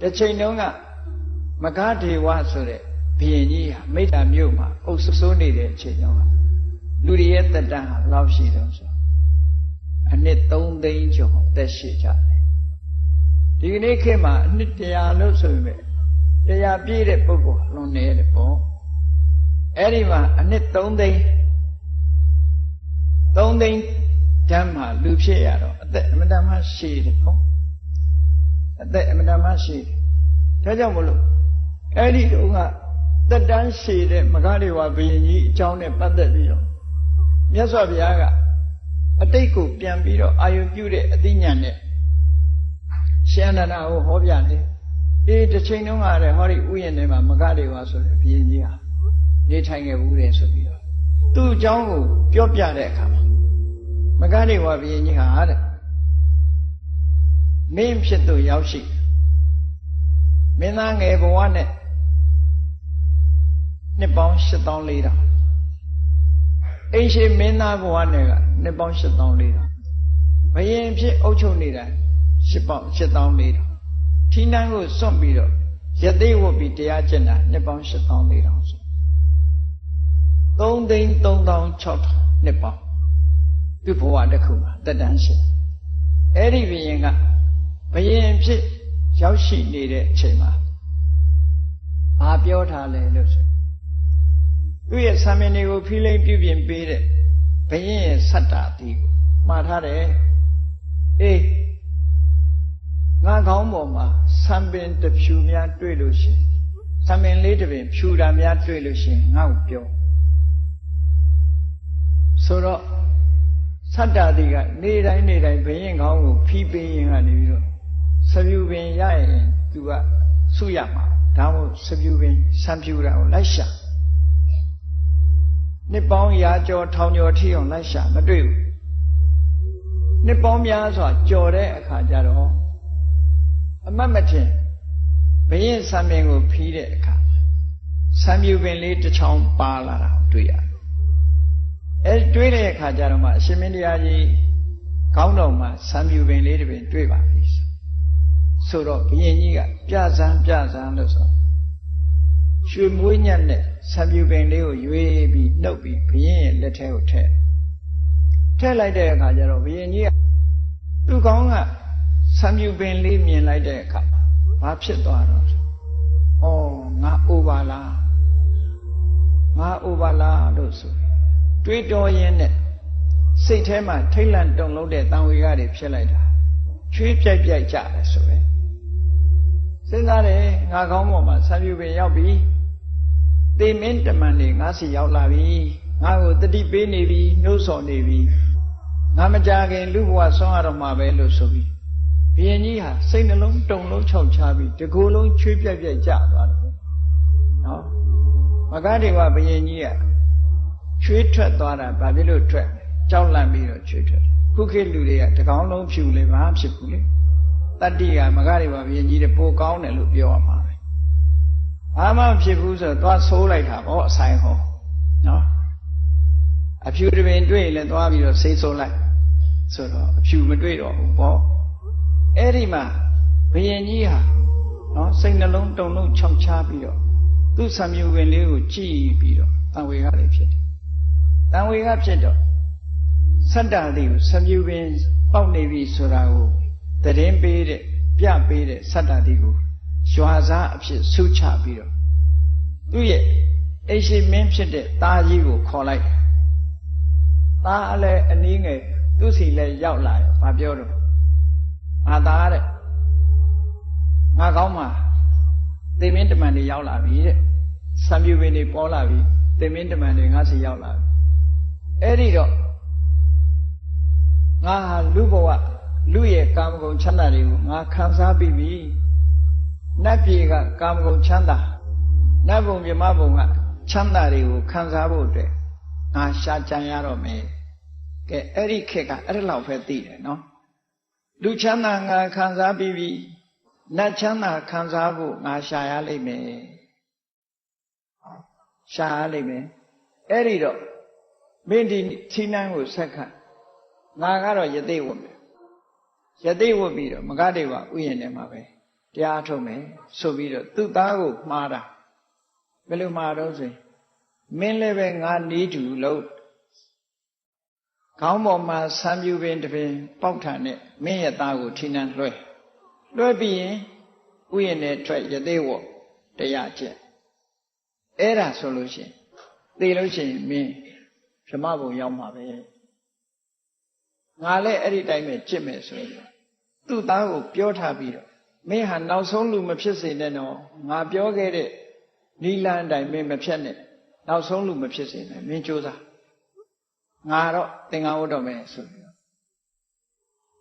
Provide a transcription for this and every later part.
တစ်ချိန်တုန်းကမဂဒေဝဆိုတဲ့ဘုရင်ကြီးဟာမိတ္တာမြို့မှာအုပ်စိုးနေတဲ့အချိန်တုန်းကလူတွေရဲ့တက်တန်းဟာဘယ်လောက်ရှိတုံးဆိုအနှစ်3သိန်းကျော်တက်ရှိကြတယ်ဒီကနေ့ခေတ်မှာအနှစ်100လို့ဆိုရင်တရားပြည့်တဲ့ပုဂ္ဂိုလ်လွန်နေတယ်ပေါ့အဲ့ဒီမှာအနှစ်3သိန်း3သိန်းဓမ္မလူဖြစ်ရတော့အသက်အမတမရှည်တယ်ပေါ့ အသက်အမတမရှိတယ်ဒါကြောင့်မလို့အဲ့ဒီတုန်းကတက်တန်းရှည်တဲ့မဂ္ဂဒေဝဘုရင်ကြီးအကြောင်းနဲ့ပတ်သက်ပြီးတော့မြတ်စွာဘုရားကအတိတ်ကိုပြန်ပြီးတော့အာယုပြုတဲ့အသိဉာဏ်နဲ့ရှင်အနန္ဒာကိုဟောပြတယ်အေးတစ်ချိန်တုန်းကလည်းဟောဒီဥယျာဉ်ထဲမှာမဂ္ဂဒေဝဆိုတဲ့ဘုရင်ကြီးဟာနေထိုင်ခဲ့ဘူးတယ်ဆိုပြီးတော့သူ့အကြောင်းကိုပြောပြတဲ့အခါမှာမဂ္ဂဒေဝဘုရင်ကြီးဟာတဲ့ မင်းဖြစ်သူရောက်ရှိမင်းသားငယ်ဘဝနဲ့နှစ်ပေါင်း8400အိမ်ရှိမင်းသားဘဝနဲ့ကနှစ်ပေါင်း8400ဘယင်ဖြစ်အုပ်ချုပ်နေတာ10ပေါင်း8400ထီးနှန်းကိုစွန့်ပြီးတော့ရသေးဝတ်ပြီးတရားကျင့်တာနှစ်ပေါင်း8400ဆို3သိန်း3600နှစ်ပေါင်းသူ့ဘဝတစ်ခုမှာတက်တန်းရှိအဲ့ဒီဘယင်က ဘယင်ဖြစ်ရောက်ရှိနေတဲ့အချိန်မှာဘာပြောထားလဲလို့ဆိုသူ့ရဲ့ဆံမင်းတွေကိုဖိလိမ့်ပြုပြင်ပေးတဲ့ဘယင်ရဲ့ဆတ္တာတိကိုမှားထားတယ်အေးငါကောင်းပေါ်မှာဆံပင်တစ်ဖြူများတွေ့လို့ရှိရင်ဆံပင်လေးတစ်ပင်ဖြူတာများတွေ့လို့ရှိရင်ငါ့ကိုပြောဆိုတော့ဆတ္တာတိကနေတိုင်းနေတိုင်းဘယင်ကောင်းကိုဖိပေးရင်ကနေပြီးတော့စ ပြူပင်ရရင်သူကဆုရမှာဒါမို့စပြူပင်ဆံပြူတာကိုလိုက်ရှာနှစ်ပေါင်းရာကျော်ထောင်ကျော်ထိအောင်လိုက်ရှာမတွေ့ဘူးနှစ်ပေါင်းများစွာကြော်တဲ့အခါကျတော့အမတ်မထင်ဘရင်ဆံပင်ကိုဖီးတဲ့အခါဆံပြူပင်လေးတစ်ချောင်းပါလာတာတွေ့ရတယ်အဲတွေ့တဲ့အခါကျတော့မှအရှင်မင်းတရားကြီးခေါင်းတော်မှာဆံပြူပင်လေးတစ်ပင်တွေ့ပါပြီ ဆိုတော့ဘုရင်ကြီးကပြဇန်းပြဇန်းလို့ဆိုရွှေမွေးညက်နဲ့ဆံပြူပင်လေးကိုရွေးပြီးနှုတ်ပြီးဘုရင်ရဲ့လက်ထဲကိုထည့်ထည့်လိုက်တဲ့အခါကျတော့ဘုရင်ကြီးကသူ့ကောင်းကဆံပြူပင်လေးမြင်လိုက်တဲ့အခါဘာဖြစ်သွားတော့ဩငါအိုပါလားငါအိုပါလားလို့ဆိုတွေးတော်ရင်းနဲ့စိတ်ထဲမှာထိတ်လန့်တုန်လို့တဲ့တန်ဝေကတွေဖြစ်လိုက်တာချွေးပြိုက်ပြိုက်ကြတယ်ဆိုပဲ စဉ်းစားတယ်ငါကောင်းပေါ်မှာဆံပြူပင်ရောက်ပြီသေမင်းတမန်တွေငါစီရောက်လာပြီငါ့ကိုတတိပေးနေပြီနှိုးဆော်နေပြီငါမကြခင်လူဘဝဆွမ်းရတော့မှာပဲလို့ဆိုပြီးဘုရင်ကြီးဟာစိတ်နှလုံးတုန်လုံးခြောက်ချပြီးတကူလုံးချွေးပြက်ပြက်ကြသွားတယ်နော်မဂ္ဂဒေဝဘုရင်ကြီးကချွေးထွက်သွားတာဘာဖြစ်လို့ထွက်ကြောက်လန့်ပြီးတော့ချွေးထွက်ခုခေတ်လူတွေကတကောင်းလုံးဖြူလေဘာဖြစ်ဘူးလေ တတ္တိကမဂ္ဂဒေဝဘုရင်ကြီးတဲ့ပိုကောင်းတယ်လို့ပြောရမှာပဲဘာမှဖြစ်ဘူးဆိုတော့သွားဆိုးလိုက်တာဗောအဆိုင်ဟောနော်အဖြူတပင်တွေ့ရင်လည်းသွားပြီးတော့ဆေးဆိုးလိုက်ဆိုတော့အဖြူမတွေ့တော့ဘူးဗောအဲ့ဒီမှာဘုရင်ကြီးဟာနော်စိတ်နှလုံးတုန်လုံးခြောက်ချပြီးတော့သူ့ဆံမြူပင်လေးကိုကြည့်ပြီးတော့တန်ဝေကလည်းဖြစ်တယ်တန်ဝေကဖြစ်တော့စတ္တာတိကိုဆံမြူပင်ပေါက်နေပြီဆိုတာကို တရင်ပေးတဲ့ပြပေးတဲ့စတ္တာတိကိုရွာစားအဖြစ်ဆုချပြီးတော့သူ့ရဲ့အိရှိမင်းဖြစ်တဲ့သားကြီးကိုခေါ်လိုက်သားအလည်းအနည်းငယ်သူ့စီလည်းရောက်လာတယ်ဘာပြောတော့ငါသားတဲ့ငါကောင်းမှာသေမင်းတမန်တွေရောက်လာပြီတဲ့ဆံပြူပင်တွေပေါ်လာပြီသေမင်းတမန်တွေငါစီရောက်လာပြီအဲ့ဒီတော့ငါဟာလူဘဝ လူရဲ့ကာမဂုဏ်ချမ်းသာတွေကိုငါခံစားပြီးပြီနတ်ပြည်ကကာမဂုဏ်ချမ်းသာနတ်ဘုံမြမဘုံကချမ်းသာတွေကိုခံစားဖို့အတွက်ငါရှာကြံရတော့မယ်ကဲအဲ့ဒီခေတ်ကအဲ့ဒါလောက်ပဲသိတယ်နော်လူချမ်းသာငါခံစားပြီးပြီနတ်ချမ်းသာခံစားဖို့ငါရှာရလိမ့်မယ်ရှာရလိမ့်မယ်အဲ့ဒီတော့မင်းဒီသီးနှန်းကိုဆက်ခတ်ငါကတော့ယသိဝတ်မ ယ်ယသိဝတ်ပြီးတော့မဂ္ဂဒေဝဥယျာဉ်ထဲမှာပဲတတရားထုတ်မယ်ဆိုပြီးတော့သူ့သားကိုမှားတာဘယ်လိုမှားတော့ဆိုရင်မင်းလည်းပဲငါနီးတူလို့ခေါင်းပေါ်မှာဆံပြူပင်တစ်ပင်ပေါက်ထန်နဲ့မင်းရဲ့သားကိုထိနှံလွှဲလွှဲပြီးရင်ဥယျာဉ်နဲ့ထွက်ရသေးဝတရားကျင့်အဲ့ဒါဆိုလို့ရှိရင်သိလို့ရှိရင်မင်းဗြဟ္မဘုံရောက်မှာပဲ ငါလည်းအဲ့ဒီတိုင်းပဲကျင့်မယ်ဆိုရင်သူ့သားကိုပြောထားပြီးတော့မင်းဟာနောက်ဆုံးလူမဖြစ်စေနဲ့တော့ငါပြောခဲ့တဲ့နီလန်းတိုင်းမင်းမဖြတ်နဲ့နောက်ဆုံးလူမဖြစ်စေနဲ့မင်းကြိုးစားငါတော့သင်္ကန်းဝတ်တော့မယ်ဆိုပြီး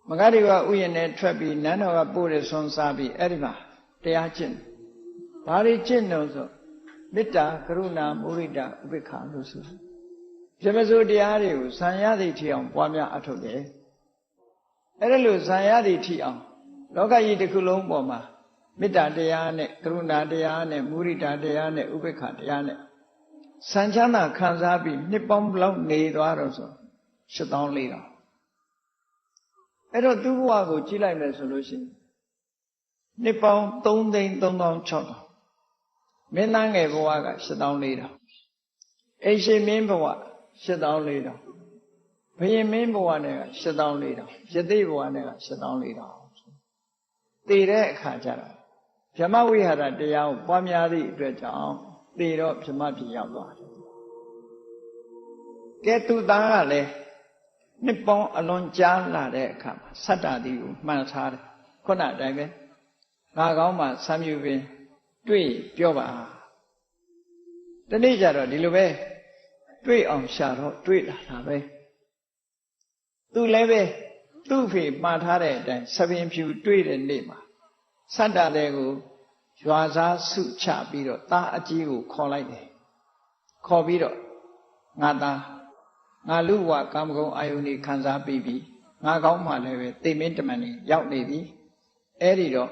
မဂ္ဂရိကဥယျာဉ်နဲ့ထွက်ပြီးနန်းတော်ကပို့ရဆွန်စားပြီးအဲ့ဒီမှာတရားကျင့်ဘာတွေကျင့်တော့ဆိုမေတ္တာကရုဏာမုရိဒဥပေက္ခလို့ဆို ပြမစိုးတရားတွေကိုဇံရသည်ထီအောင်ပွားများအထုတ်တယ်အဲ့ဒါလို့ဇံရသည်ထီအောင်လောကကြီးတစ်ခုလုံးပေါ်မှာမေတ္တာတရားနဲ့ကရုဏာတရားနဲ့မုရိဒတရားနဲ့ဥပေက္ခတရားနဲ့စံချမ်းသာခံစားပြီးနှစ်ပေါင်းဘလောက်နေသွားတော့ဆို8400တောင်အဲ့တော့သူ့ဘဝကိုကြည့်လိုက်မယ်ဆိုလို့ရှိရင်နှစ်ပေါင်း3သိန်း3600မင်းသားငယ်ဘဝက8400တောင်အိရှင်မင်းဘဝ 8400တောင်ဘယင်မင်းဘဝနဲ့က8400တောင်ယသိဘဝနဲ့က8400တောင်တည်တဲ့အခါကျတော့ဗြဟ္မဝိဟာရတရားကိုပွားများသည့်အတွက်ကြောင့်တည်တော့ဗြဟ္မဖြစ်ရောက်သွားတယ်ကဲသူသားကလည်းနှစ်ပေါင်းအလွန်ကြားလာတဲ့အခါမှာဆတ္တတိကိုမှန်ထားတယ်ခုနအတိုင်းပဲငါကောင်းမှဆံမြူပင် တွေ့ပြောပါတနေ့ကျတော့ဒီလိုပဲ တွေ့အောင်ရှာတော့တွေ့လာတာပဲသူလည်းပဲသူ့ဖေမှားထားတဲ့အတိုင်းသပင်ဖြူတွေ့တဲ့နေ့မှာဆတ္တတဲ့ကိုရွာစားစုချပြီးတော့သားအကြီးကိုခေါ်လိုက်တယ်ခေါ်ပြီးတော့ငါသားငါလူဝကာမဂုဏ်အာယုန်นี่ခံစားပြီးပြီငါကောင်းမှလည်းပဲသိမင်းတမန်นี่ရောက်နေပြီအဲ့ဒီတော့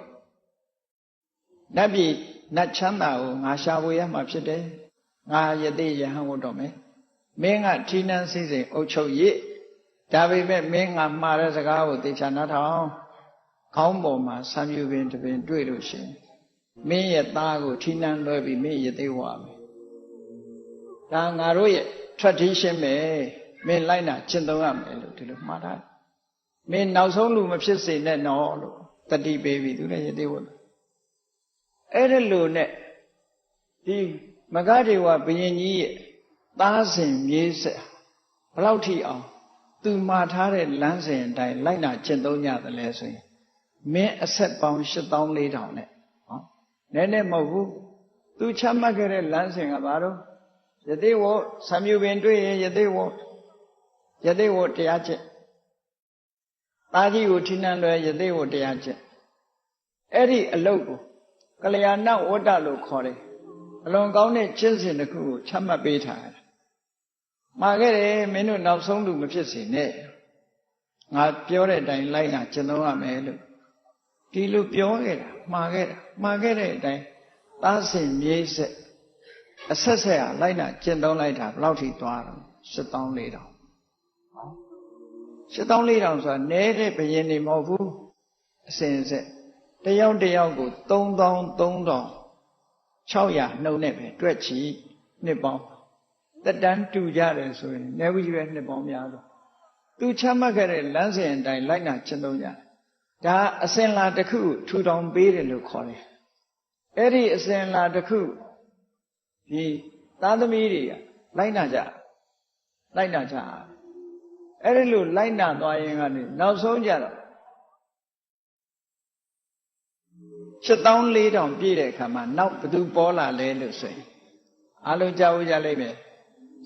နတ်ပြည်နတ်ချမ်းသာကိုငါရှာဖွေရမှာဖြစ်တယ်ငါယသိယဟန်ဝတ်တော့မယ် မင်းကဌိနန်းစည်းစိမ်အုပ်ချုပ်ရည်ဒါပေမဲ့မင်းငါမှားတဲ့စကားကိုသိချာနားထောင်ခေါင်းပေါ်မှာဆံပြူပင်တပင်တွေ့လို့ရှင်မင်းရဲ့သားကိုဌိနန်းလွှဲပြီးမင်းယသိဝါမယ်ဒါငါတို့ရဲ့ tradition ပဲမင်းလိုက်နာကျင့်သုံးရမယ်လို့ဒီလိုမှားတာမင်းနောက်ဆုံးလူမဖြစ်စေနဲ့နော်လို့တတိပေးပြီးသူလည်းယသိဝတ်အဲ့ဒါလို့နဲ့ဒီမဂဒေဝဘုရင်ကြီးရဲ့ သားစဉ်မြေးဆက်ဘလောက်ထိအောင်သူမှာထားတဲ့လမ်းစဉ်အတိုင်းလိုက်နာကျင့်သုံးကြတယ်လဲဆိုရင်မင်းအဆက်ပေါင်း8400နဲ့ဟောနည်းနည်းမဟုတ်ဘူးသူချမှတ်ခဲ့တဲ့လမ်းစဉ်ကဘာလို့ယသိဝဆံမြူပင်တွေ့ရင်ယသိဝယသိဝတရားကျင့်တာကြီးကိုထိနှံလွယ်ယသိဝတရားကျင့်အဲ့ဒီအလုတ်ကိုကလျာဏဝတ္တလို့ခေါ်တယ်အလွန်ကောင်းတဲ့ကျင့်စဉ်တစ်ခုကိုချမှတ်ပေးထားတယ် မှာခဲ့တယ်မင်းတို့နောက်ဆုံးလူမဖြစ်စေနဲ့ငါပြောတဲ့အတိုင်းလိုက်နာကျင့်သုံးရမယ်လို့ဒီလိုပြောခဲ့တာမှာခဲ့တာမှာခဲ့တဲ့အတိုင်းသားစင်မြေးဆက်အဆက်ဆက်ဟာလိုက်နာကျင့်သုံးလိုက်တာဘယ်လောက်ထိသွားတော့7400တောင်7400ဆိုတာနဲတဲ့ဘယင်းနေမဟုတ်ဘူးအစဉ်အဆက်တယောက်တယောက်ကို3000 3000 600နှုတ်နဲ့ပဲတွက်ချီနှစ်ပေါင်း တက်တန်းတူကြတယ်ဆိုရင်နေဝိရွယ်နှစ်ပေါင်းများတော့သူချမှတ်ခဲ့တဲ့လမ်းစဉ်အတိုင်းလိုက်နာကျင့်သုံးကြတယ်ဒါအစဉ်လာတစ်ခုထူထောင်ပေးတယ်လို့ခေါ်တယ်အဲ့ဒီအစဉ်လာတစ်ခုဒီသားသမီးတွေကလိုက်နာကြလိုက်နာကြအဲ့ဒီလိုလိုက်နာသွားရင်ကနေနောက်ဆုံးကြတော့7400ပြည့်တဲ့အခါမှာနောက်ဘသူပေါ်လာလဲလို့ဆိုရင်အလုံးကြောက်ကြလိမ့်မယ်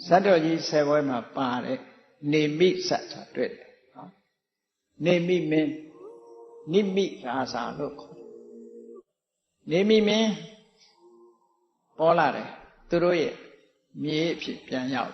ဇတ်တော်ကြီးဆယ်ပွဲမှာပါတယ်နေမိဇတ်ဆိုတွေ့တယ်နော်နေမိမင်းနိမိရာဇာလို့ခေါ်တယ်နေမိမင်းပေါ်လာတယ်သူတို့ရဲ့မြေအဖြစ်ပြန်ရောက်